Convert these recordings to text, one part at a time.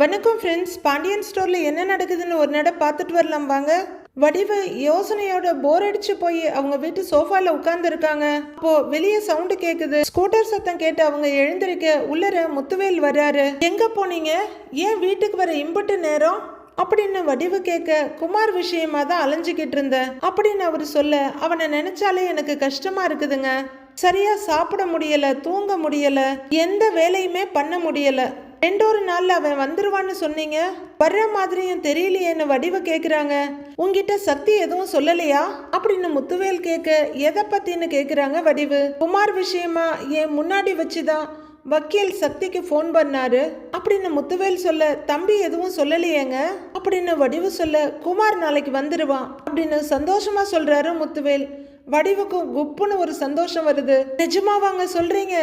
வணக்கம் ஃப்ரெண்ட்ஸ் பாண்டியன் ஸ்டோரில் என்ன நடக்குதுன்னு ஒரு நட பார்த்துட்டு வரலாம் வாங்க. வடிவு யோசனையோட போர் அடிச்சு போய் அவங்க வீட்டு சோஃபால உட்கார்ந்து இருக்காங்க அப்போ வெளியே சவுண்டு கேக்குது. ஸ்கூட்டர் சத்தம் கேட்டு அவங்க எழுந்திருக்க உள்ளர முத்துவேல் வர்றாரு. எங்க போனீங்க? ஏன் வீட்டுக்கு வர இம்புட்டு நேரம்? அப்படின்னு வடிவு கேட்க குமார் விஷயமா தான் அலைஞ்சுக்கிட்டு இருந்தேன். அப்படின்னு அவர் சொல்ல அவனை நினைச்சாலே எனக்கு கஷ்டமா இருக்குதுங்க. சரியா சாப்பிட முடியல தூங்க முடியல எந்த வேலையுமே பண்ண முடியல. ரெண்டொரு நாள்ல அவன் வந்துருவான்னு சொன்னீங்க? வர்ற மாதிரியும் தெரியலையேன்னு வடிவ கேக்குறாங்க? உங்ககிட்ட சக்தி எதுவும் சொல்லலையா? அப்படின்னு முத்துவேல் கேட்க எதை பத்தின்னு கேக்குறாங்க வடிவு? குமார் விஷயமா? என் முன்னாடி வச்சுதான் வக்கீல் சக்திக்கு ஃபோன் பண்ணாரு? அப்படின்னு முத்துவேல் சொல்ல தம்பி எதுவும் சொல்லலையேங்க? அப்படின்னு வடிவு சொல்ல குமார் நாளைக்கு வந்துருவான். அப்படின்னு சந்தோஷமா சொல்றாரு முத்துவேல். வடிவுக்கும் குப்புன்னு ஒரு சந்தோஷம் வருது. நிஜமாவாங்க சொல்றீங்க?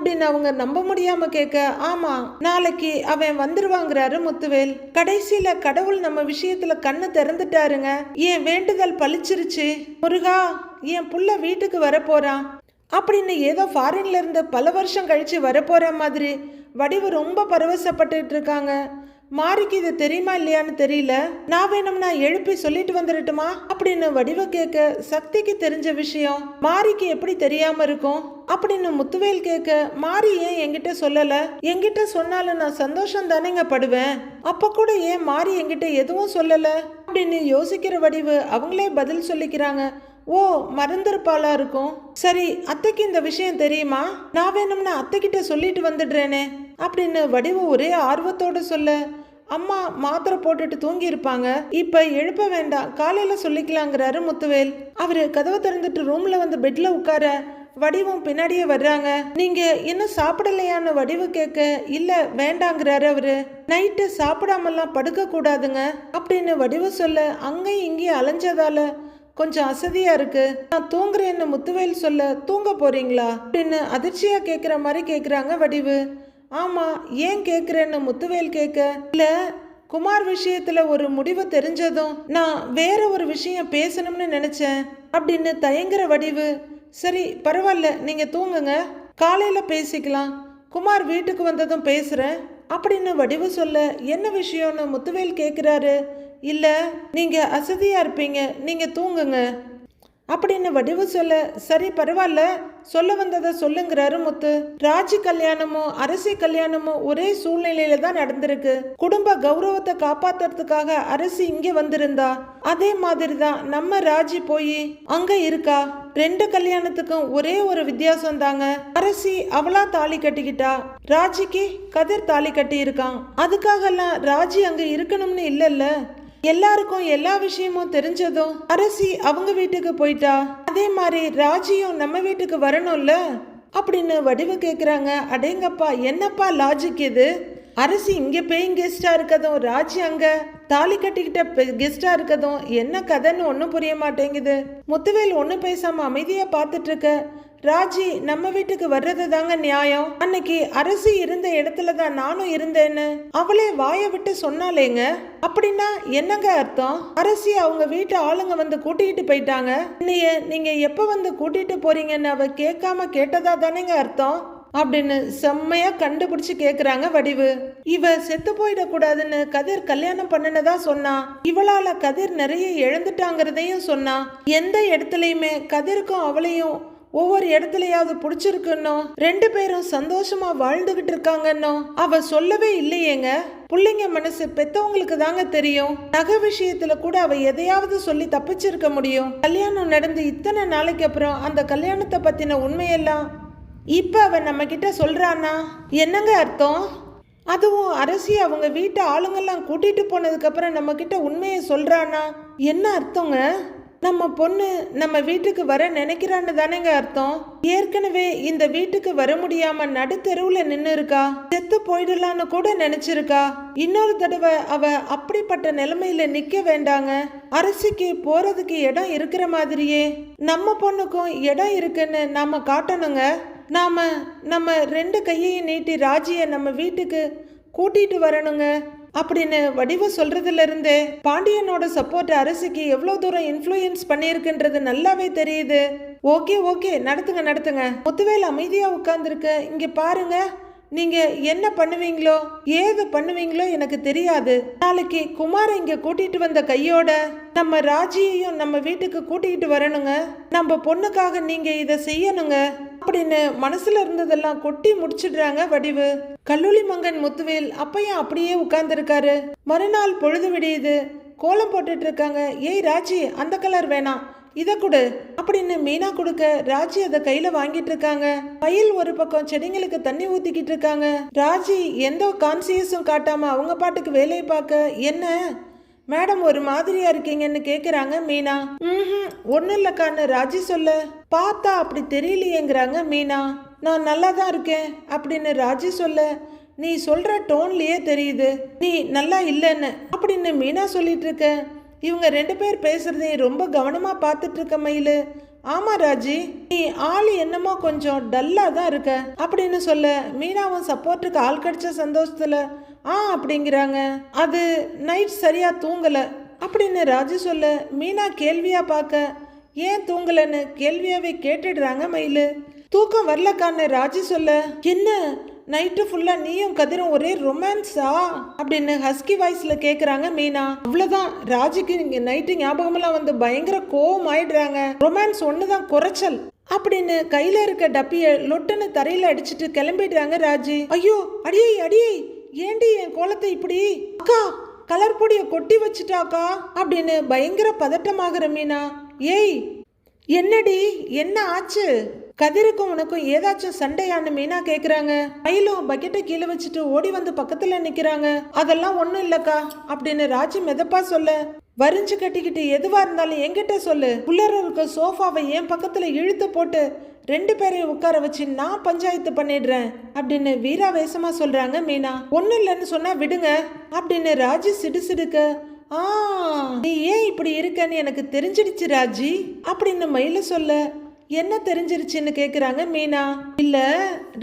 அப்படின்னு அவங்க நம்ப முடியாம கேட்க ஆமா நாளைக்கு அவன் வந்துருவாங்கிறாரு முத்துவேல். கடைசியில கடவுள் நம்ம விஷயத்துல கண்ணு திறந்துட்டாருங்க. என் வேண்டுதல் பழிச்சிருச்சு? முருகா என் புள்ள வீட்டுக்கு வரப்போறான். அப்படின்னு ஏதோ ஃபாரின்ல இருந்து பல வருஷம் கழிச்சு வரப்போற மாதிரி வடிவு ரொம்ப பரவசப்பட்டு இருக்காங்க. மாரிக்கு இது தெரியுமா இல்லையான்னு தெரியல. நான் வேணும்னா எழுப்பி சொல்லிட்டு வந்துடட்டுமா? அப்படின்னு வடிவ கேட்க சக்திக்கு தெரிஞ்ச விஷயம் மாரிக்கு எப்படி தெரியாம இருக்கும்? அப்படின்னு முத்துவேல் கேட்க மாரி ஏன் என்கிட்ட சொல்லல? என்கிட்ட சொன்னாலும் நான் சந்தோஷம் தானேங்க படுவேன். அப்ப கூட ஏன் மாரி என்கிட்ட எதுவும் சொல்லல? அப்படின்னு யோசிக்கிற வடிவு அவங்களே பதில் சொல்லிக்கிறாங்க. ஓ மறந்துருப்பாளா இருக்கும்? சரி அத்தைக்கு இந்த விஷயம் தெரியுமா? நான் வேணும்னா அத்தைக்கிட்ட சொல்லிட்டு வந்துடுறேனே. அப்படின்னு வடிவு ஒரே ஆர்வத்தோட சொல்ல அம்மா மாத்திரை போட்டுட்டு தூங்கி இருப்பாங்க இப்ப எழுப்ப வேண்டாம். காலையில சொல்லிக்கலாங்கிறாரு முத்துவேல். அவரு கதவை திறந்துட்டு ரூம்ல வந்து பெட்ல உட்கார வடிவம் பின்னாடியே வர்றாங்க. நீங்க இன்னும் சாப்பிடலையான்னு வடிவு கேட்க இல்ல வேண்டாங்கிறாரு அவரு. நைட்டு சாப்பிடாமலாம் படுக்க கூடாதுங்க அப்படின்னு வடிவு சொல்ல அங்கேயும் இங்கேயும் அலைஞ்சதால கொஞ்சம் அசதியா இருக்கு. நான் தூங்குறேன்னு முத்துவேல் சொல்ல தூங்க போறீங்களா? அப்படின்னு அதிர்ச்சியா கேக்குற மாதிரி கேக்குறாங்க வடிவு. ஆமாம் ஏன் கேட்குறேன்னு முத்துவேல் கேட்க இல்லை குமார் விஷயத்தில் ஒரு முடிவு தெரிஞ்சதும் நான் வேற ஒரு விஷயம் பேசணும்னு நினச்சேன் அப்படின்னு தயங்குற வடிவு. சரி பரவாயில்ல நீங்கள் தூங்குங்க காலையில் பேசிக்கலாம் குமார் வீட்டுக்கு வந்ததும் பேசுகிறேன் அப்படின்னு வடிவு சொல்ல என்ன விஷயம்னு முத்துவேல் கேட்குறாரு இல்லை நீங்கள் அசதியாக இருப்பீங்க நீங்கள் தூங்குங்க. அப்படின்னு வடிவு சொல்ல? சரி பரவாயில்ல. சொல்ல வந்ததை சொல்லுங்கிறாரு முத்து. ராஜி கல்யாணமும் அரசி கல்யாணமும் ஒரே சூழ்நிலையில தான் நடந்திருக்கு. குடும்ப கௌரவத்தை காப்பாத்துறதுக்காக அரசி இங்கே வந்திருந்தா? அதே மாதிரி தான் நம்ம ராஜி போய் அங்க இருக்கா? ரெண்டு கல்யாணத்துக்கும் ஒரே ஒரு வித்தியாசம் தாங்க. அரசி அவளா தாலி கட்டிக்கிட்டா? ராஜிக்கு கதிர் தாலி கட்டி இருக்கான் அதுக்காகலாம் ராஜி அங்க இருக்கணும்னு இல்லைல்ல? எல்லாருக்கும் எல்லா விஷயமும் தெரிஞ்சதும் அரசி அவங்க வீட்டுக்கு போயிட்டா? அதே மாதிரி ராஜியும் நம்ம வீட்டுக்கு வரணும்ல? அப்படின்னு வடிவு கேட்குறாங்க அடேங்கப்பா என்னப்பா லாஜிக் இது? அரசி இங்க பேயிங் கெஸ்டா இருக்கதும் ராஜி அங்க தாலி கட்டிக்கிட்ட கெஸ்டா இருக்கதும் என்ன கதைன்னு ஒன்றும் புரிய மாட்டேங்குது. முத்துவேல் ஒன்றும் பேசாம அமைதியா பார்த்துட்டு இருக்க. ராஜி நம்ம வீட்டுக்கு வர்றது தாங்க நியாயம். அன்னைக்கு அரசி இருந்த இடத்துல தான் நானும் இருந்தேன்னு. அவளே வாயை விட்டு சொன்னாலேங்க அப்படின்னா என்னங்க அர்த்தம்? அரசி அவங்க வீட்டு ஆளுங்க வந்து கூட்டிகிட்டு போயிட்டாங்க. என்னைய நீங்க எப்ப வந்து கூட்டிட்டு போறீங்கன்னு அவ கேட்காம கேட்டதா தானேங்க அர்த்தம்? அப்படின்னு செம்மையா கண்டுபிடிச்சு கேக்குறாங்க வடிவு. இவ செத்து போயிடக்கூடாதுன்னு கதிர் கல்யாணம் பண்ணினதா சொன்னா இவளால கதிர் நிறைய இழந்துட்டாங்கிறதையும் சொன்னா எந்த இடத்துலயுமே கதிருக்கும் அவளையும் ஒவ்வொரு இடத்துலயாவது பிடிச்சிருக்குன்னோ ரெண்டு பேரும் சந்தோஷமா வாழ்ந்துகிட்டு இருக்காங்கன்னோ அவ சொல்லவே இல்லையேங்க. பிள்ளைங்க மனசு பெத்தவங்களுக்கு தாங்க தெரியும். நகை விஷயத்துல கூட அவ எதையாவது சொல்லி தப்பிச்சிருக்க முடியும். கல்யாணம் நடந்து இத்தனை நாளைக்கு அப்புறம் அந்த கல்யாணத்தை பத்தின உண்மையெல்லாம் இப்ப அவ நம்ம கிட்ட சொல்றானா என்னங்க அர்த்தம்? அதுவும் அரசி அவங்க வீட்டு ஆளுங்கெல்லாம் கூட்டிட்டு போனதுக்கு அப்புறம் நம்ம கிட்ட உண்மையை சொல்றானா என்ன அர்த்தங்க? நம்ம பொண்ணு நம்ம வீட்டுக்கு வர நினைக்கிறான்னு தானேங்க அர்த்தம்? ஏற்கனவே இந்த வீட்டுக்கு வர முடியாம நடுத்தெருவுல நின்னு இருக்கா செத்து போயிடலான்னு கூட நினைச்சிருக்கா? இன்னொரு தடவை அவ அப்படிப்பட்ட நிலைமையில நிக்க வேண்டாங்க. அரசிக்கு போறதுக்கு இடம் இருக்கிற மாதிரியே. நம்ம பொண்ணுக்கும் இடம் இருக்குன்னு நாம காட்டணுங்க. நாம நம்ம ரெண்டு கையையும் நீட்டி ராஜிய நம்ம வீட்டுக்கு கூட்டிட்டு வரணுங்க. அப்படின்னு வடிவு சொல்றதுலேருந்து பாண்டியனோட சப்போர்ட் அரசுக்கு எவ்வளோ தூரம் இன்ஃப்ளூயன்ஸ் பண்ணியிருக்குன்றது நல்லாவே தெரியுது. ஓகே ஓகே நடத்துங்க நடத்துங்க. முத்துவேல் அமைதியாக உட்காந்துருக்கு இங்கே பாருங்க. நீங்க என்ன பண்ணுவீங்களோ ஏது பண்ணுவீங்களோ எனக்கு தெரியாது. நாளைக்கு குமாரை இங்க கூட்டிட்டு வந்த கையோட நம்ம ராஜியையும் நம்ம வீட்டுக்கு கூட்டிகிட்டு வரணுங்க. நம்ம பொண்ணுக்காக நீங்க இதை செய்யணுங்க. அப்படின்னு மனசுல இருந்ததெல்லாம் கொட்டி முடிச்சிடுறாங்க வடிவு. கல்லூலி மங்கன் முத்துவேல் அப்பையும் அப்படியே உட்கார்ந்துருக்காரு. மறுநாள் பொழுது விடியுது. கோலம் போட்டுட்டு இருக்காங்க. ஏய் ராஜி அந்த கலர் வேணாம். இதை கொடு. அப்படின்னு மீனா கொடுக்க ராஜி அதை கையில வாங்கிட்டு இருக்காங்க. பயில் ஒரு பக்கம் செடிங்களுக்கு தண்ணி ஊத்திக்கிட்டு இருக்காங்க. ராஜி எந்த கான்சியஸும் காட்டாம அவங்க பாட்டுக்கு வேலையை பார்க்க என்ன? மேடம் ஒரு மாதிரியா இருக்கீங்கன்னு கேக்குறாங்க மீனா. ம் ஒன்னும் இல்லைக்கான்னு ராஜி சொல்ல. பார்த்தா அப்படி தெரியலையேங்கிறாங்க மீனா. நான் நல்லா தான் இருக்கேன் அப்படின்னு ராஜி சொல்ல. நீ சொல்ற டோன்லயே தெரியுது. நீ நல்லா இல்லைன்னு அப்படின்னு மீனா சொல்லிட்டு இருக்க. இவங்க ரெண்டு பேர் பேசுகிறதையும் ரொம்ப கவனமாக பார்த்துட்டு இருக்க மயிலு. ஆமா ராஜி. நீ ஆள் என்னமோ கொஞ்சம் டல்லாக தான் இருக்க. அப்படின்னு சொல்ல மீனாவும் சப்போர்ட்டுக்கு ஆள் கிடைச்ச சந்தோஷத்தில் ஆ அப்படிங்கிறாங்க. அது நைட் சரியாக தூங்கலை. அப்படின்னு ராஜி சொல்ல மீனா கேள்வியாக பார்க்க ஏன் தூங்கலைன்னு கேள்வியாகவே கேட்டுடுறாங்க மயிலு. தூக்கம் வரலக்கான்னு ராஜி சொல்ல என்ன? நைட்டு ஃபுல்லாக நீயும் கதிரும் ஒரே ரொமான்ஸா அப்படின்னு ஹஸ்கி வாய்ஸில் கேட்குறாங்க மீனா. அவ்வளோதான் ராஜிக்கு இங்கே நைட்டு ஞாபகமெல்லாம் வந்து பயங்கர கோவம் ஆயிடுறாங்க ரொமான்ஸ் ஒன்று தான் குறைச்சல். அப்படின்னு கையில் இருக்க டப்பிய லொட்டுன்னு தரையில் அடிச்சிட்டு கிளம்பிடுறாங்க ராஜி. ஐயோ அடியே அடியே. ஏண்டி என் கோலத்தை இப்படி? அக்கா கலர் பொடியை கொட்டி வச்சுட்டாக்கா? அப்படின்னு பயங்கர பதட்டமாகிற மீனா. ஏய் என்னடி? என்ன ஆச்சு? கதிருக்கும் உனக்கும் ஏதாச்சும் சண்டையான்னு மீனா கேக்குறாங்க. மயிலும் பக்கெட்டை கீழே வச்சுட்டு ஓடி வந்து பக்கத்துல நிக்கிறாங்க. அதெல்லாம் ஒண்ணும் இல்லக்கா அப்படின்னு ராஜி மெதப்பா சொல்ல. வரிஞ்சு கட்டிக்கிட்டு எதுவா இருந்தாலும் என்கிட்ட சொல்லு. உள்ளர இருக்க சோஃபாவை என் பக்கத்துல இழுத்து போட்டு ரெண்டு பேரையும் உட்கார வச்சு நான் பஞ்சாயத்து பண்ணிடுறேன் அப்படின்னு வீராவேசமா சொல்றாங்க மீனா. ஒன்றும் இல்லைன்னு சொன்னா விடுங்க அப்படின்னு ராஜி சிடு சிடுக்க ஆ நீ ஏன் இப்படி இருக்கன்னு எனக்கு தெரிஞ்சிடுச்சு ராஜி அப்படின்னு மயில சொல்ல. என்ன தெரிஞ்சிருச்சுன்னு கேட்குறாங்க மீனா. இல்லை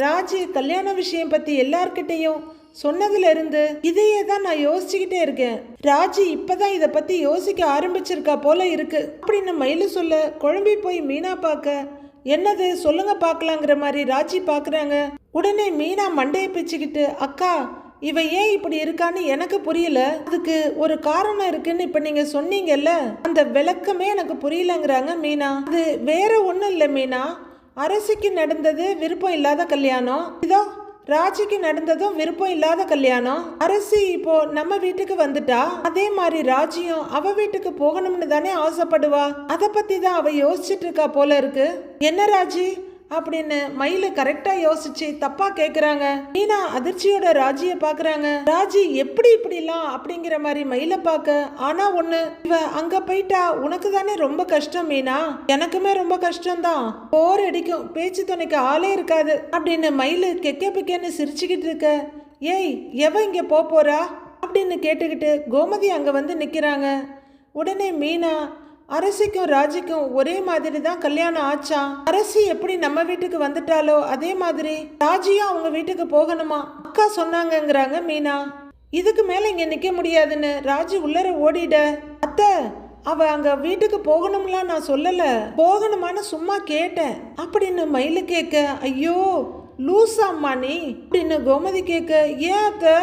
ராஜி கல்யாண விஷயம் பற்றி எல்லார்கிட்டயும் சொன்னதுல இருந்து இதையே தான் நான் யோசிச்சுக்கிட்டே இருக்கேன். ராஜி இப்போதான் இதை பற்றி யோசிக்க ஆரம்பிச்சிருக்கா போல இருக்கு. அப்படின்னு மயிலு சொல்ல குழம்பி போய் மீனா பார்க்க என்னது சொல்லுங்க பார்க்கலாங்கிற மாதிரி ராஜி பார்க்குறாங்க. உடனே மீனா மண்டையை பிச்சுக்கிட்டு அக்கா இவன் ஏன் இப்படி இருக்கான்னு எனக்கு புரியல. அதுக்கு ஒரு காரணம் இருக்குன்னு இப்ப நீங்க சொன்னீங்கல்ல? அந்த விளக்கமே எனக்கு புரியலங்கிறாங்க மீனா. அது வேற ஒன்றும் இல்லை மீனா. அரசிக்கு நடந்தது விருப்பம் இல்லாத கல்யாணம். இதோ ராஜிக்கு நடந்ததும் விருப்பம் இல்லாத கல்யாணம். அரசி இப்போ நம்ம வீட்டுக்கு வந்துட்டா? அதே மாதிரி ராஜியும் அவ வீட்டுக்கு போகணும்னு தானே ஆசைப்படுவா? அதை பத்தி தான் அவ யோசிச்சுட்டு இருக்கா போல இருக்கு. என்ன ராஜி? அப்படின்னு மயில கரெக்டா யோசிச்சு தப்பா கேக்குறாங்க. மீனா அதிர்ச்சியோட ராஜிய பாக்குறாங்க. ராஜி எப்படி இப்படிலாம் அப்படிங்கிற மாதிரி மயில பாக்க ஆனா ஒண்ணு இவ அங்க போயிட்டா உனக்கு தானே ரொம்ப கஷ்டம் மீனா? எனக்குமே ரொம்ப கஷ்டம்தான். போர் அடிக்கும். பேச்சு துணைக்கு ஆளே இருக்காது. அப்படின்னு மயில கெக்கே பிக்கேன்னு சிரிச்சுக்கிட்டு இருக்க. ஏய் எவ இங்க போறா? அப்படின்னு கேட்டுக்கிட்டு கோமதி அங்க வந்து நிக்கிறாங்க. உடனே மீனா அரசிக்கும் ராஜிக்கும் ஒரே மாதிரி தான் கல்யாணம் ஆச்சா? அரசி எப்படி நம்ம வீட்டுக்கு வந்துட்டாலோ அதே மாதிரி ராஜியும் அவங்க வீட்டுக்கு போகணுமா? அக்கா சொன்னாங்கங்கிறாங்க மீனா. இதுக்கு மேல இங்க நிக்க முடியாதுன்னு ராஜி உள்ளர ஓடிட அத்தை அவ அங்க வீட்டுக்கு போகணும்லாம் நான் சொல்லல. போகணுமான்னு சும்மா கேட்டேன். அப்படின்னு மயிலு கேட்க ஐயோ லூசா அம்மா நீ. அப்படின்னு கோமதி கேட்க ஏன் அத்தை?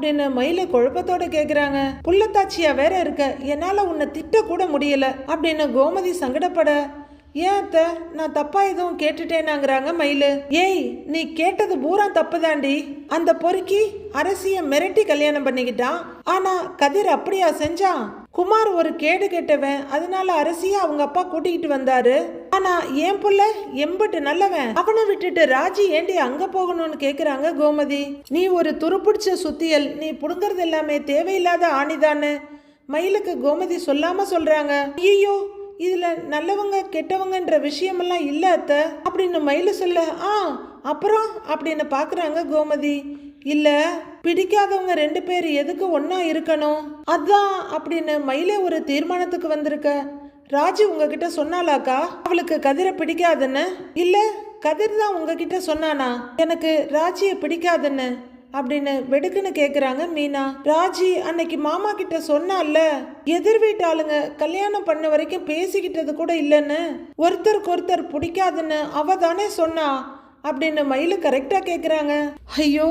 அப்படின்னு மயில குழப்பத்தோட கேக்குறாங்க. புள்ளத்தாச்சியா வேற இருக்க. என்னால உன்னை திட்ட கூட முடியல. அப்படின்னு கோமதி சங்கடப்பட ஏன் அத்த? நான் தப்பா எதுவும் கேட்டுட்டேனாங்கிறாங்க மயிலு. ஏய் நீ கேட்டது பூரா தப்பு தாண்டி அந்த பொறுக்கி அரசிய மிரட்டி கல்யாணம் பண்ணிக்கிட்டான். ஆனா கதிர் அப்படியா செஞ்சான்? குமார் ஒரு கேடு கெட்டவன். அதனால அரசியை அவங்க அப்பா கூட்டிக்கிட்டு வந்தாரு. ஆனா என் புள்ள? எம்பட்டு நல்லவன். அவனை விட்டுட்டு ராஜி ஏண்டி அங்க போகணும்னு கேக்குறாங்க கோமதி. நீ ஒரு துருப்பிடிச்ச சுத்தியல். நீ புடுங்கறது எல்லாமே தேவையில்லாத ஆணிதானு மயிலுக்கு கோமதி சொல்லாம சொல்றாங்க. ஐயோ இதுல நல்லவங்க கெட்டவங்கன்ற விஷயமெல்லாம் இல்ல அத்த. அப்படின்னு மயிலு சொல்ல ஆ அப்புறம்? அப்படின்னு பாக்குறாங்க கோமதி. இல்ல பிடிக்காதவங்க ரெண்டு பேர் எதுக்கு ஒன்றா இருக்கணும்? அதான் அப்படின்னு மயிலே ஒரு தீர்மானத்துக்கு வந்திருக்க. ராஜி உங்ககிட்ட சொன்னாலாக்கா அவளுக்கு கதிரை பிடிக்காதுன்னு? இல்ல கதிர் தான் உங்ககிட்ட சொன்னானா? எனக்கு ராஜியை பிடிக்காதுன்னு அப்படின்னு வெடுக்குன்னு கேக்குறாங்க மீனா. ராஜி அன்னைக்கு மாமா கிட்ட சொன்னால எதிர் வீட்டாளுங்க கல்யாணம் பண்ண வரைக்கும் பேசிக்கிட்டது கூட இல்லைன்னு? ஒருத்தருக்கு ஒருத்தர் பிடிக்காதுன்னு அவ தானே சொன்னா. அப்படின்னு மயில் கரெக்டாக கேட்குறாங்க ஐயோ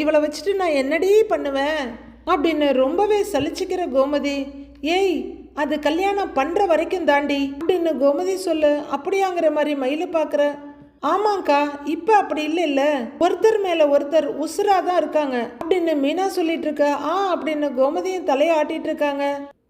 இவளை வச்சுட்டு நான் என்னடி பண்ணுவேன்? அப்படின்னு ரொம்பவே சலிச்சுக்கிற கோமதி. ஏய் அது கல்யாணம் பண்ணுற வரைக்கும் தாண்டி அப்படின்னு கோமதி சொல்லு. அப்படியாங்கிற மாதிரி மயில் பார்க்குற ஆமாங்க்கா இப்போ அப்படி இல்லை இல்லை. ஒருத்தர் மேலே ஒருத்தர் உசுராக தான் இருக்காங்க. அப்படின்னு மீனா சொல்லிட்டு இருக்க. ஆ அப்படின்னு கோமதியும் தலையாட்டிட்டு இருக்காங்க.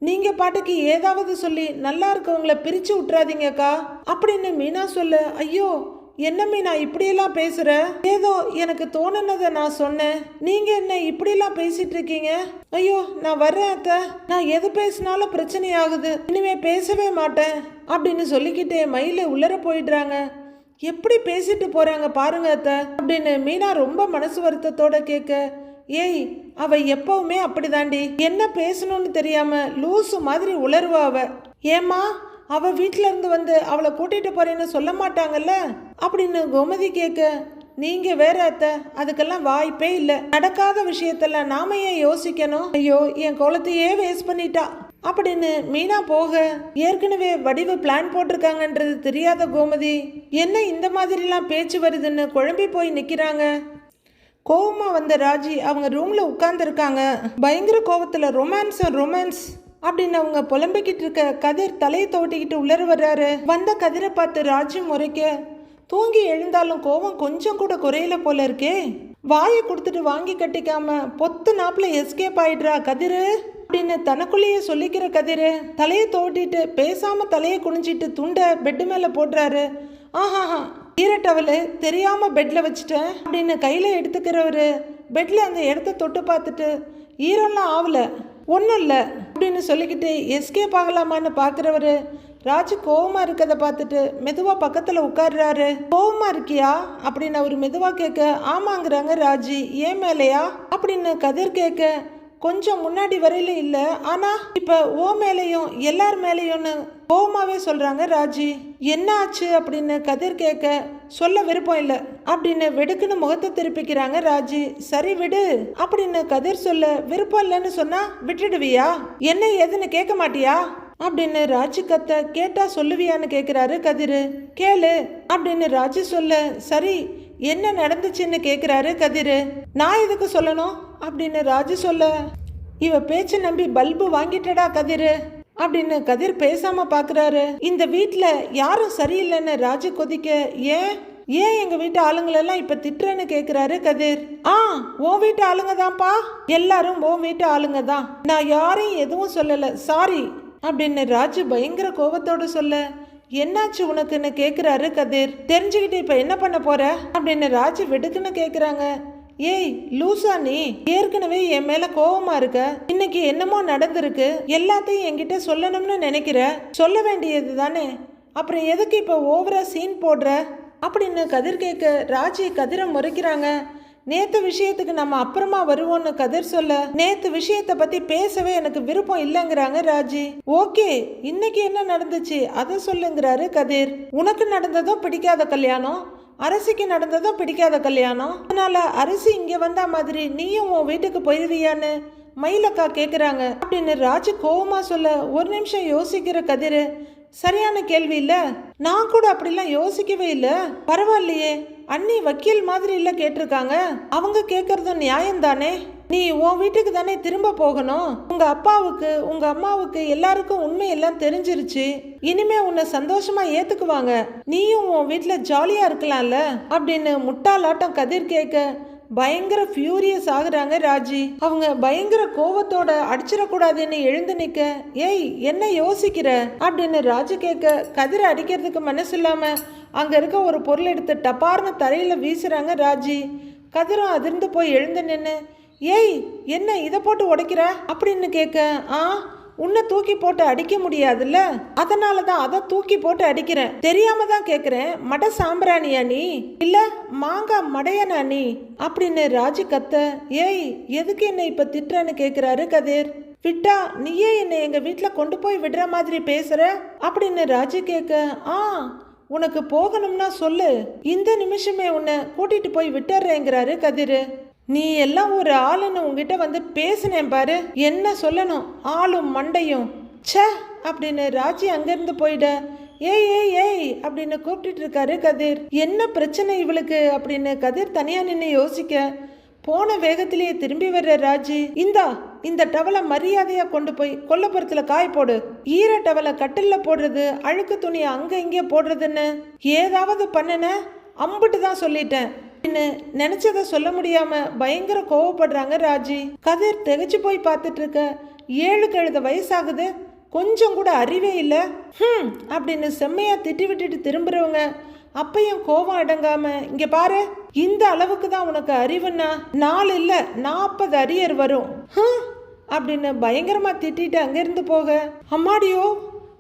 நீங்க பாட்டுக்கு ஏதாவது சொல்லி நல்லா இருக்கவங்கள பிரிச்சு விட்டுறாதீங்கக்கா அப்படின்னு மீனா சொல்லு. ஐயோ என்னம்மே நான் இப்படியெல்லாம் பேசுற? ஏதோ எனக்கு தோணுனதை நான் சொன்னேன். நீங்க என்ன இப்படியெல்லாம் பேசிட்டு இருக்கீங்க? ஐயோ நான் வர்றேன் அத்தை. நான் எது பேசினாலும் பிரச்சனை ஆகுது இனிமே பேசவே மாட்டேன் அப்படின்னு சொல்லிக்கிட்டே மயில உள்ளர போயிடுறாங்க. எப்படி பேசிட்டு போறாங்க பாருங்க அத்தை அப்படின்னு மீனா ரொம்ப மனசு வருத்தத்தோட கேட்க. ஏய் அவ எப்பவுமே அப்படிதாண்டி. என்ன பேசணும்னு தெரியாம லூசு மாதிரி உளருவா அவ. ஏமா அவ வீட்ல இருந்து வந்து அவளை கூட்டிட்டு போறேன்னு சொல்ல மாட்டாங்கல்ல? அப்படின்னு கோமதி கேட்க நீங்க வேற அத்தை அதுக்கெல்லாம் வாய்ப்பே இல்லை. நடக்காத விஷயத்தெல்லாம் நாம ஏன் யோசிக்கணும்? ஐயோ என் குளத்தையே வேஸ்ட் பண்ணிட்டா. அப்படின்னு மீனா போக ஏற்கனவே வடிவு பிளான் போட்டிருக்காங்கன்றது தெரியாத கோமதி என்ன இந்த மாதிரிலாம் பேச்சு வருதுன்னு குழம்பி போய் நிற்கிறாங்க கோவமாக வந்த ராஜி அவங்க ரூமில் உட்காந்துருக்காங்க பயங்கர கோவத்தில் ரொமான்ஸ் ரொமான்ஸ் அப்படின்னு அவங்க புலம்பிக்கிட்டு இருக்க கதிர் தலையை தோட்டிக்கிட்டு உள்ளர வர்றாரு. வந்த கதிரை பார்த்து ராஜி முறைக்க தூங்கி எழுந்தாலும் கோவம் கொஞ்சம் கூட குறையல போல இருக்கே. வாயை கொடுத்துட்டு வாங்கி கட்டிக்காம பொத்து நாப்பில் எஸ்கேப் ஆயிடுறா கதிரு அப்படின்னு தனக்குள்ளேயே சொல்லிக்கிற கதிரு தலையை தோட்டிட்டு பேசாம தலையை குனிஞ்சிட்டு துண்டை பெட்டு மேலே போடுறாரு. ஆஹாஹா ஈரட்டவலு தெரியாம பெட்ல வச்சுட்டேன் அப்படின்னு கையில எடுத்துக்கிறவரு. பெட்ல அந்த இடத்த தொட்டு பார்த்துட்டு ஈரம்லாம் ஆகல ஒன்றும் இல்லை. அப்படின்னு சொல்லிக்கிட்டு எஸ்கேப் ஆகலாமான்னு பார்க்குறவரு ராஜு கோபமாக இருக்கதை பார்த்துட்டு மெதுவாக பக்கத்தில் உட்கார்றாரு. கோபமாக இருக்கியா? அப்படின்னு அவர் மெதுவாக கேட்க ஆமாங்கிறாங்க ராஜி. ஏன் மேலையா? அப்படின்னு கதிர் கேட்க கொஞ்சம் முன்னாடி வரையில இல்லை. ஆனா இப்ப ஓ மேலையும் எல்லார் மேலையும்னு கோவமாவே சொல்றாங்க ராஜி. என்ன ஆச்சு அப்படின்னு கதிர் கேட்க சொல்ல விருப்பம் இல்ல. அப்படின்னு வெடுக்குன்னு முகத்தை திருப்பிக்கிறாங்க ராஜி. சரி விடு. அப்படின்னு கதிர் சொல்ல விருப்பம் இல்லைன்னு சொன்னா விட்டுடுவியா? என்ன ஏதுன்னு கேட்க மாட்டியா? அப்படின்னு ராஜு கத்த கேட்டா சொல்லுவியான்னு கேக்குறாரு கதிரு. கேளு. அப்படின்னு ராஜு சொல்ல சரி என்ன நடந்துச்சுன்னு கேக்குறாரு கதிரு. நான் எதுக்கு சொல்லணும்? அப்படின்னு ராஜு சொல்ல இவ பேச்ச நம்பி பல்பு வாங்கிட்டடா கதிரு அப்படின்னு கதிர் பேசாம பாக்குறாரு. இந்த வீட்டுல யாரும் சரியில்லைன்னு ராஜு கொதிக்க ஏன்? ஏன் எங்க வீட்டு ஆளுங்களெல்லாம் இப்ப திட்டுறேன்னு கேக்குறாரு கதிர்? ஆ உன் வீட்டு ஆளுங்க தான்ப்பா எல்லாரும் உன் வீட்டு ஆளுங்க தான் நான் யாரையும் எதுவும் சொல்லல. சாரி அப்படின்னு ராஜு பயங்கர கோபத்தோட சொல்ல என்னாச்சு உனக்குன்னு கேக்குறாரு கதிர். தெரிஞ்சுக்கிட்டு இப்ப என்ன பண்ண போற? அப்படின்னு ராஜு வெடுக்குன்னு கேக்குறாங்க. ஏய் லூசா நீ. ஏற்கனவே என் மேல கோவமா இருக்க. இன்னைக்கு என்னமோ நடந்திருக்கு. எல்லாத்தையும் என்கிட்ட சொல்லணும்னு நினைக்கிற. சொல்ல வேண்டியது தானே. அப்புறம் எதுக்கு இப்போ ஓவரா சீன் போடுற? அப்படின்னு கதிர் கேட்க ராஜி கதிரை முறைக்கிறாங்க. நேத்து விஷயத்துக்கு நம்ம அப்புறமா வருவோம்னு கதிர் சொல்ல நேத்து விஷயத்தை பத்தி பேசவே எனக்கு விருப்பம் இல்லைங்கிறாங்க ராஜி. ஓகே இன்னைக்கு என்ன நடந்துச்சு? அதை சொல்லுங்கிறாரு கதிர். உனக்கு நடந்ததும் பிடிக்காத கல்யாணம். அரசிக்கு நடந்ததும் பிடிக்காத கல்யாணம். அதனால அரசி இங்கே வந்தா மாதிரி நீயும் உன் வீட்டுக்கு போயிருவியான்னு மயிலக்கா கேட்குறாங்க அப்படின்னு ராஜு கோவமாக சொல்ல ஒரு நிமிஷம் யோசிக்கிற கதிர் சரியான கேள்வி இல்ல. நான் கூட அப்படிலாம் யோசிக்கவே இல்ல. பரவாயில்லையே. அண்ணி வக்கீல் மாதிரி இல்ல கேட்டிருக்காங்க. அவங்க கேட்கறதும் நியாயம் தானே நீ உன் வீட்டுக்கு தானே திரும்ப போகணும்? உங்க அப்பாவுக்கு உங்க அம்மாவுக்கு எல்லாருக்கும் உண்மையெல்லாம் தெரிஞ்சிருச்சு. இனிமே உன்னை சந்தோஷமா ஏத்துக்குவாங்க. நீயும் உன் வீட்டுல ஜாலியா இருக்கலாம்ல? அப்படின்னு முட்டாளாட்டம் கதிர் கேட்க பயங்கர ஃபியூரியஸ் ஆகுறாங்க ராஜி. அவங்க பயங்கர கோவத்தோட அடிச்சிடக்கூடாதுன்னு எழுந்து நிக்க ஏய் என்ன யோசிக்கிற? அப்படின்னு ராஜு கேட்க கதிரை அடிக்கிறதுக்கு மனசு இல்லாம அங்க இருக்க ஒரு பொருள் எடுத்து டப்பார்னு தரையில வீசுறாங்க ராஜி. கதிரும் அதிர்ந்து போய் எழுந்து நின்று ஏய் என்ன இதை போட்டு உடைக்கிற? அப்படின்னு கேட்க ஆ உன்னை தூக்கி போட்டு அடிக்க முடியாதுல்ல? அதனால தான் அதை தூக்கி போட்டு அடிக்கிறேன். தெரியாம தான் கேட்குறேன் மட சாம்பிராணியா நீ? இல்ல மாங்காய் மடையனா நீ? அப்படின்னு ராஜு கத்த ஏய் எதுக்கு என்னை இப்ப திட்டுறன்னு கேட்குறாரு கதிர். விட்டா நீயே என்னை எங்க வீட்டில் கொண்டு போய் விடுற மாதிரி பேசுற? அப்படின்னு ராஜு கேட்க ஆ உனக்கு போகணும்னா சொல்லு. இந்த நிமிஷமே உன்னை கூட்டிட்டு போய் விட்டுறேங்கிறாரு கதிர். நீ எல்லாம் ஒரு ஆளுன்னு உங்ககிட்ட வந்து பேசினேன் பாரு. என்ன சொல்லணும்? ஆளும் மண்டையும். ச்சே! அப்படின்னு ராஜி அங்கேருந்து போயிட. ஏய் ஏய் ஏய்! அப்படின்னு கூப்பிட்டுட்டு இருக்காரு கதிர். என்ன பிரச்சனை இவளுக்கு? அப்படின்னு கதிர் தனியா நின்று யோசிக்க. போன வேகத்திலேயே திரும்பி வர்ற ராஜி இந்தா இந்த டவலை மரியாதையாக கொண்டு போய் கொல்லப்புறத்தில் காய போடு. ஈர டவலை கட்டிலில் போடுறது அழுக்கு துணியை அங்கே இங்கே போடுறதுன்னு. ஏதாவது பண்ணுன? அம்புட்டு தான் சொல்லிட்டேன். நினைச்சத சொல்ல முடியாம பயங்கர கோவப்படுறாங்க ராஜி. கதிர் திகைச்சு போய் பார்த்துட்டு இருக்க ஏழுக்கு எழுத வயசாகுது கொஞ்சம் கூட அறிவே இல்லை. ஹம் அப்படின்னு செம்மையா திட்டி விட்டுட்டு திரும்புறவங்க அப்பையும் கோவம் அடங்காம இங்க பாரு இந்த அளவுக்கு தான் உனக்கு அறிவுன்னா நாலு இல்ல நாற்பது அரியர் வரும். அப்படின்னு பயங்கரமா திட்டிட்டு அங்கிருந்து போக அம்மாடியோ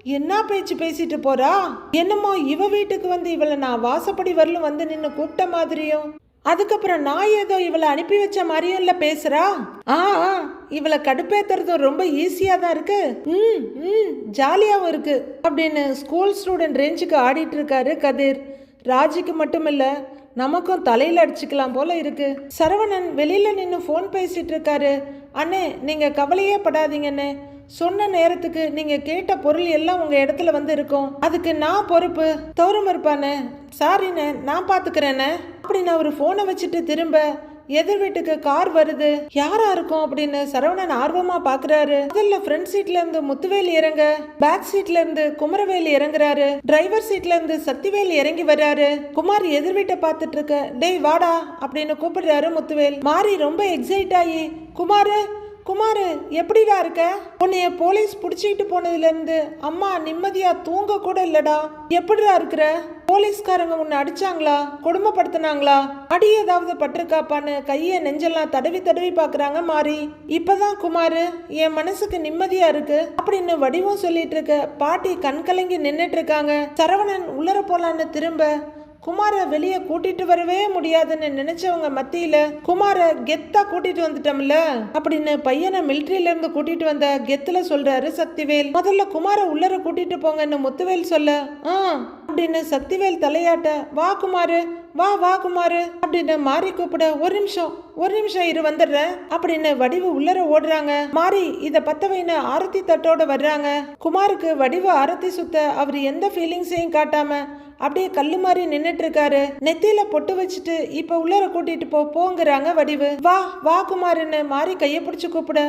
என்ன பேச்சு பேசிட்டு போறா? என்னமோ இவ வீட்டுக்கு வந்து இவளை நான் வாசப்படி வரலும் வந்து நின்று கூப்பிட்ட மாதிரியும். அதுக்கப்புறம் நான் ஏதோ இவளை அனுப்பி வச்ச மாதிரியும் இல்ல பேசுறா? ஆ ஆ, இவளை கடுப்பேத்துறதும் ரொம்ப ஈஸியா தான் இருக்கு. ம் ம் ஜாலியாகவும் இருக்கு அப்படின்னு ஸ்கூல் ஸ்டூடெண்ட் ரேஞ்சுக்கு ஆடிட்டு இருக்காரு கதிர். ராஜிக்கு மட்டும் இல்ல நமக்கும் தலையில அடிச்சுக்கலாம் போல இருக்கு. சரவணன் வெளியில நின்று ஃபோன் பேசிட்டு இருக்காரு. அண்ணே நீங்க கவலையே படாதீங்கண்ணே. சொன்ன நேரத்துக்கு நீங்க கேட்ட பொருள் எல்லாம் உங்க இடத்துல வந்து இருக்கும். அதுக்கு நான் பொறுப்பு. தோறும் இருப்பானே. சாரிண்ணே நான் பாத்துக்கிறேண்ணே. அப்படின்னு அவர் போனை வச்சுட்டு திரும்ப எதிர் வீட்டுக்கு கார் வருது. யாரா இருக்கும் அப்படின்னு சரவணன் ஆர்வமா பாக்குறாரு. முதல்ல ஃப்ரண்ட் சீட்ல இருந்து முத்துவேல் இறங்க பேக் சீட்ல இருந்து குமரவேல் இறங்குறாரு. டிரைவர் சீட்ல இருந்து சக்திவேல் இறங்கி வர்றாரு. குமார் எதிர் வீட்டை பார்த்துட்டு இருக்க டேய் வாடா அப்படின்னு கூப்பிடுறாரு முத்துவேல். மாறி ரொம்ப எக்ஸைட் ஆகி குமாரு குமாரு எப்படிடா இருக்க? உன்னைய போலீஸ் பிடிச்சிக்கிட்டு போனதுலேருந்து அம்மா நிம்மதியா தூங்க கூட இல்லடா. எப்படிடா இருக்கிற? போலீஸ்காரங்க உன்னை அடிச்சாங்களா? கொடுமைப்படுத்தினாங்களா? அடி ஏதாவது பட்டிருக்காப்பான்னு கையை நெஞ்செல்லாம் தடவி தடவி பார்க்குறாங்க மாறி. இப்போதான் குமாரு என் மனசுக்கு நிம்மதியா இருக்கு. அப்படின்னு வடிவம் சொல்லிட்டு இருக்க பாட்டி கண்கலங்கி நின்றுட்டு இருக்காங்க. சரவணன் உள்ளர போலான்னு திரும்ப குமாரை வெளியே கூட்டிட்டு வரவே முடியாதுன்னு நினைச்சவங்க மத்தியில குமாரை கெத்தா கூட்டிட்டு வந்துட்டோம்ல அப்படின்னு பையனை மிலிட்ரியில இருந்து கூட்டிட்டு வந்த கெத்துல சொல்றாரு சக்திவேல். முதல்ல குமாரை உள்ளர கூட்டிட்டு போங்கன்னு முத்துவேல் சொல்ல ஆ அப்படின்னு சக்திவேல் தலையாட்ட வா குமாரு வா வா குமாரு அப்படின்னு மாறி கூப்பிட ஒரு நிமிஷம் ஒரு நிமிஷம் இரு வந்துடுறேன் அப்படின்னு வடிவு உள்ளர ஓடுறாங்க. மாறி இத பத்த வைன ஆரத்தி தட்டோட வர்றாங்க. குமாருக்கு வடிவு ஆரத்தி சுத்த அவர் எந்த ஃபீலிங்ஸையும் காட்டாம அப்படியே கல்லு மாதிரி நின்னுட்டு இருக்காரு நெத்தியில பொட்டு வச்சுட்டு இப்ப உள்ளர கூட்டிட்டு போ போங்கிறாங்க வடிவு. வா வா குமாருன்னு மாறி கைய பிடிச்சு கூப்பிட.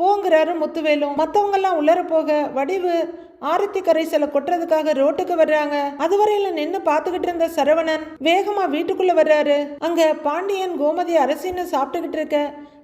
போங்கிறாரு முத்துவேலும். மத்தவங்க எல்லாம் உள்ளர போக வடிவு ஆரத்தி கரைசலை கொட்டுறதுக்காக ரோட்டுக்கு வர்றாங்க. அதுவரையில நின்னு பாத்துக்கிட்டு இருந்த சரவணன் வேகமா வீட்டுக்குள்ள வர்றாரு. அங்க பாண்டியன் கோமதி அரசின்னு சாப்பிட்டுக்கிட்டு இருக்க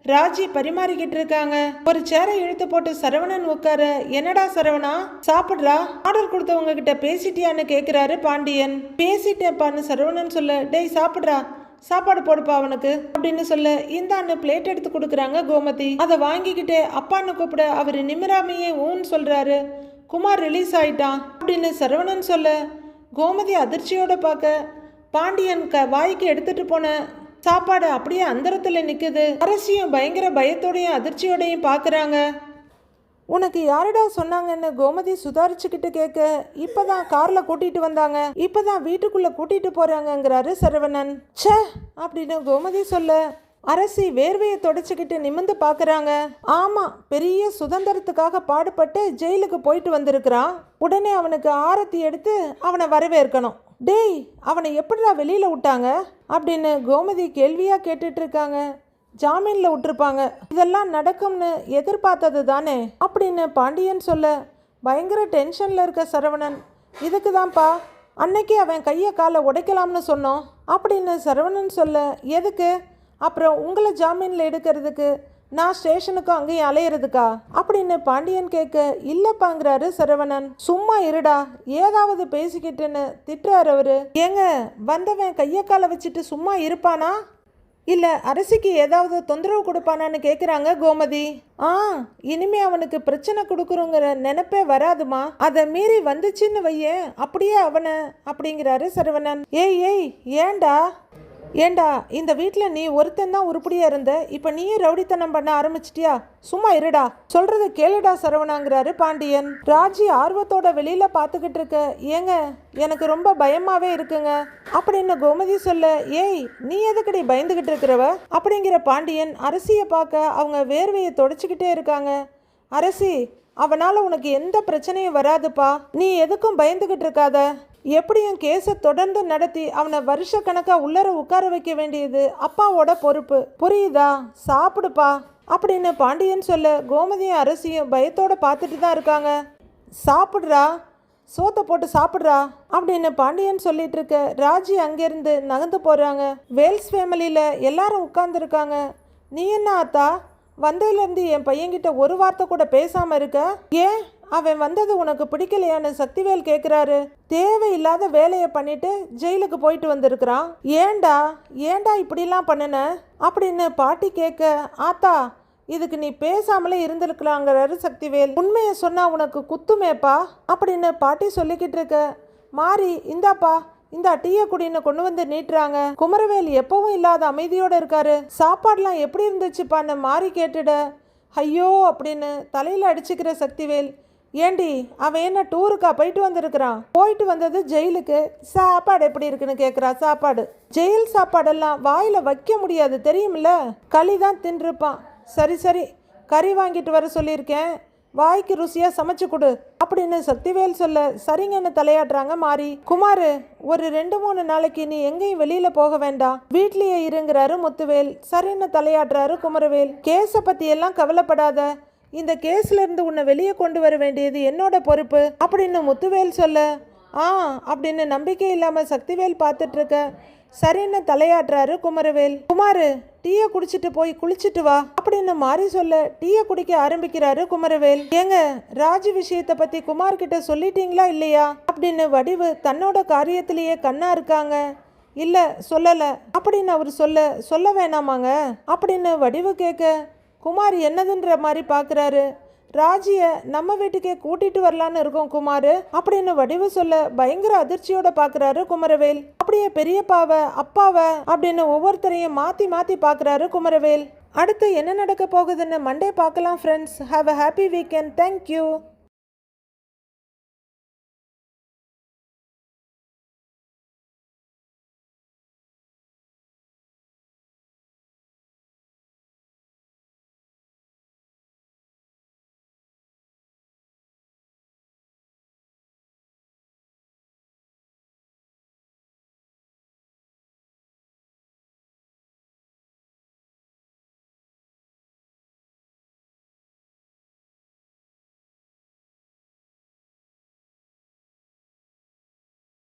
ராஜி பரிமாறிக்கிட்டு இருக்காங்க ஒரு சேரை இழுத்து போட்டு சரவணன் உட்கார என்னடா சரவணா சாப்பிடுறா? ஆர்டர் கொடுத்தவங்க கிட்ட பேசிட்டியான்னு கேக்குறாரு பாண்டியன். பேசிட்டேப்பான்னு சரவணன் சொல்ல டேய் சாப்பிடுறா? சாப்பாடு போடுப்பா அவனுக்கு. அப்படின்னு சொல்ல இந்தான்னு பிளேட் எடுத்து கொடுக்குறாங்க கோமதி. அதை வாங்கிக்கிட்டு அப்பான்னு கூப்பிட அவர் நிமிராமையே ஊன்னு சொல்றாரு. குமார் ரிலீஸ் ஆயிட்டான். அப்படின்னு சரவணன் சொல்ல கோமதி அதிர்ச்சியோட பார்க்க பாண்டியன் க வாய்க்கு எடுத்துட்டு போன சாப்பாடு அப்படியே அந்தரத்தில் நிற்குது அரசியும் பயங்கர பயத்தோடையும் அதிர்ச்சியோடையும் பார்க்குறாங்க உனக்கு யாருடா சொன்னாங்கன்னு கோமதி சுதாரிச்சுக்கிட்டு கேட்க இப்பதான் கார்ல கூட்டிட்டு வந்தாங்க. இப்பதான் வீட்டுக்குள்ள கூட்டிட்டு போறாங்கங்கிறாரு சரவணன். ச்சே அப்படின்னு கோமதி சொல்ல. அரசி வேர்வையை தொடச்சிக்கிட்டு நிமிந்து பார்க்குறாங்க ஆமாம் பெரிய சுதந்திரத்துக்காக பாடுபட்டு ஜெயிலுக்கு போயிட்டு வந்திருக்கிறான். உடனே அவனுக்கு ஆரத்தி எடுத்து அவனை வரவேற்கணும். டேய் அவனை எப்படிடா வெளியில் விட்டாங்க? அப்படின்னு கோமதி கேள்வியாக கேட்டுட்ருக்காங்க. இருக்காங்க விட்டுருப்பாங்க. இதெல்லாம் நடக்கும்னு எதிர்பார்த்தது தானே? அப்படின்னு பாண்டியன் சொல்ல பயங்கர டென்ஷனில் இருக்க சரவணன். இதுக்கு தான்ப்பா அன்னைக்கு அவன் கையை காலை உடைக்கலாம்னு சொன்னோம். அப்படின்னு சரவணன் சொல்ல எதுக்கு? அப்புறம் உங்களை ஜாமீனில் எடுக்கிறதுக்கு நான் ஸ்டேஷனுக்கும் அங்கேயும் அலையிறதுக்கா? அப்படின்னு பாண்டியன் கேட்க இல்லப்பாங்கிறாரு சரவணன். சும்மா இருடா. ஏதாவது பேசிக்கிட்டுன்னு திட்டுறாரு அவரு. ஏங்க வந்தவன் கையை காலை வச்சுட்டு சும்மா இருப்பானா? இல்ல அரசிக்கு ஏதாவது தொந்தரவு கொடுப்பானான்னு கேக்குறாங்க கோமதி. ஆ இனிமே அவனுக்கு பிரச்சனை கொடுக்குறோங்கிற நினைப்பே வராதுமா. அதை மீறி வந்துச்சுன்னு வையேன். அப்படியே அவனை அப்படிங்கிறாரு சரவணன். ஏய் ஏய் ஏன்டா? ஏண்டா இந்த வீட்டில் நீ ஒருத்தன் தான் உருப்படியாக இருந்த? இப்போ நீயே ரவுடித்தனம் பண்ண ஆரம்பிச்சிட்டியா? சும்மா இருடா. சொல்கிறத கேளுடா சரவணாங்கிறாரு பாண்டியன். ராஜி ஆர்வத்தோட வெளியில் பார்த்துக்கிட்டு இருக்க. ஏங்க எனக்கு ரொம்ப பயமாகவே இருக்குங்க. அப்படின்னு கோமதி சொல்ல ஏய் நீ எதுக்கடி பயந்துக்கிட்டு இருக்கிறவ? அப்படிங்கிற பாண்டியன் அரசியை பார்க்க அவங்க வேர்வையை தொடச்சிக்கிட்டே இருக்காங்க. அரசி அவனால் உனக்கு எந்த பிரச்சனையும் வராதுப்பா. நீ எதுக்கும் பயந்துகிட்டு இருக்காத. எப்படியும் கேஸை தொடர்ந்து நடத்தி அவனை வருஷ கணக்கா உள்ளர உட்கார வைக்க வேண்டியது அப்பாவோட பொறுப்பு. புரியுதா? சாப்பிடுப்பா. அப்படின்னு பாண்டியன் சொல்ல கோமதியும் அரசியும் பயத்தோட பார்த்துட்டு தான் இருக்காங்க. சாப்பிட்றா? சோத்தை போட்டு சாப்பிட்றா? அப்படின்னு பாண்டியன் சொல்லிட்டு இருக்க ராஜி அங்கேருந்து நகர்ந்து போகிறாங்க வேல்ஸ் ஃபேமிலியில் எல்லாரும் உட்காந்துருக்காங்க நீ என்ன ஆத்தா? வந்ததுலேருந்து என் பையன்கிட்ட ஒரு வார்த்தை கூட பேசாமல் இருக்க? ஏன்? அவன் வந்தது உனக்கு பிடிக்கலையான்னு சக்திவேல் கேட்குறாரு தேவையில்லாத வேலையை பண்ணிட்டு ஜெயிலுக்கு போயிட்டு வந்திருக்கிறான். ஏண்டா ஏண்டா இப்படிலாம் பண்ணுன? அப்படின்னு பாட்டி கேட்க ஆத்தா இதுக்கு நீ பேசாமலே இருந்திருக்கலாங்கிறாரு சக்திவேல். உண்மையை சொன்னா உனக்கு குத்துமேப்பா? அப்படின்னு பாட்டி சொல்லிக்கிட்டு இருக்க மாறி இந்தாப்பா இந்த டீயை குடின்னு கொண்டு வந்து நீட்டுறாங்க. குமரவேல் எப்பவும் இல்லாத அமைதியோட இருக்காரு. சாப்பாடுலாம் எப்படி இருந்துச்சுப்பான்னு மாறி கேட்டுட ஐயோ அப்படின்னு தலையில் அடிச்சுக்கிற சக்திவேல் ஏண்டி அவன் என்ன டூருக்கா போயிட்டு வந்திருக்கிறான்? போயிட்டு வந்தது ஜெயிலுக்கு. சாப்பாடு எப்படி இருக்குன்னு கேட்குறா சாப்பாடு. ஜெயில் சாப்பாடெல்லாம் வாயில வைக்க முடியாது தெரியுமில்ல? களி தான் தின்றுப்பான். சரி சரி கறி வாங்கிட்டு வர சொல்லியிருக்கேன். வாய்க்கு ருசியா சமைச்சு கொடு அப்படின்னு சக்திவேல் சொல்ல சரிங்கன்னு தலையாட்டுறாங்க மாறி. குமாரு ஒரு ரெண்டு மூணு நாளைக்கு நீ எங்கேயும் வெளியில போக வேண்டாம். வீட்லயே இருங்கிறாரு முத்துவேல். சரின்னு தலையாட்டுறாரு குமரவேல். கேஸை பத்தி எல்லாம் கவலைப்படாத. இந்த கேஸ்ல இருந்து உன்னை வெளியே கொண்டு வர வேண்டியது என்னோட பொறுப்பு அப்படின்னு முத்துவேல் சொல்ல ஆ அப்படின்னு நம்பிக்கை இல்லாம சக்திவேல் பார்த்துட்டு இருக்க சரின்னு தலையாடுறாரு குமரவேல். குமாரு டீயை குடிச்சிட்டு போய் குளிச்சிட்டு வா அப்படின்னு மாறி சொல்ல டீயை குடிக்க ஆரம்பிக்கிறாரு குமரவேல். ஏங்க ராஜு விஷயத்தை பத்தி குமார் கிட்ட சொல்லிட்டீங்களா இல்லையா? அப்படின்னு வடிவு தன்னோட காரியத்திலேயே கண்ணா இருக்காங்க. இல்ல சொல்லல அப்படின்னு அவர் சொல்ல சொல்ல வேணாமாங்க அப்படின்னு வடிவு கேட்க குமார் என்னதுன்ற மாதிரி பார்க்குறாரு ராஜிய நம்ம வீட்டுக்கே கூட்டிட்டு வரலான்னு இருக்கோம் குமார் அப்படின்னு வடிவு சொல்ல பயங்கர அதிர்ச்சியோட பார்க்குறாரு குமரவேல். அப்படியே பெரியப்பாவை அப்பாவை அப்படின்னு ஒவ்வொருத்தரையும் மாற்றி மாற்றி பார்க்குறாரு குமரவேல். அடுத்து என்ன நடக்க போகுதுன்னு மண்டே பார்க்கலாம் friends have a happy weekend thank you